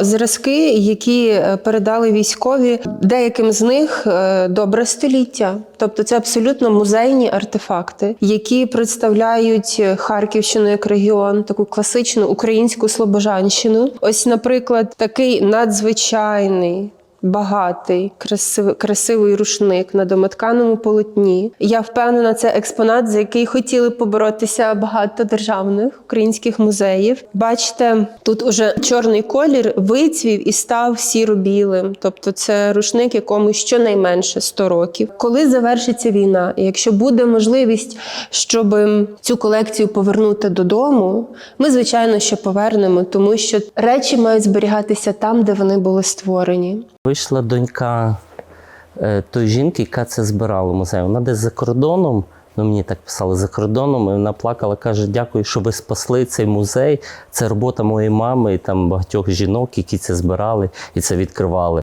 Зразки, які е, передали військові, деяким з них е, добре століття. Тобто це абсолютно музейні артефакти, які представляють Харківщину як регіон, таку класичну українську слобожанщину. Ось, наприклад, такий надзвичайний. Багатий, красивий, красивий рушник на домотканому полотні. Я впевнена, це експонат, за який хотіли поборотися багато державних українських музеїв. Бачите, тут уже чорний колір вицвів і став сіро-білим. Тобто, це рушник, якому щонайменше 100 років. Коли завершиться війна, і якщо буде можливість, щоб цю колекцію повернути додому, ми звичайно що повернемо, тому що речі мають зберігатися там, де вони були створені. Вийшла донька е, тої жінки, яка це збирала в музей. Вона десь за кордоном, ну мені так писали за кордоном, і вона плакала, каже: Дякую, що ви спасли цей музей. Це робота моєї мами і там багатьох жінок, які це збирали і це відкривали.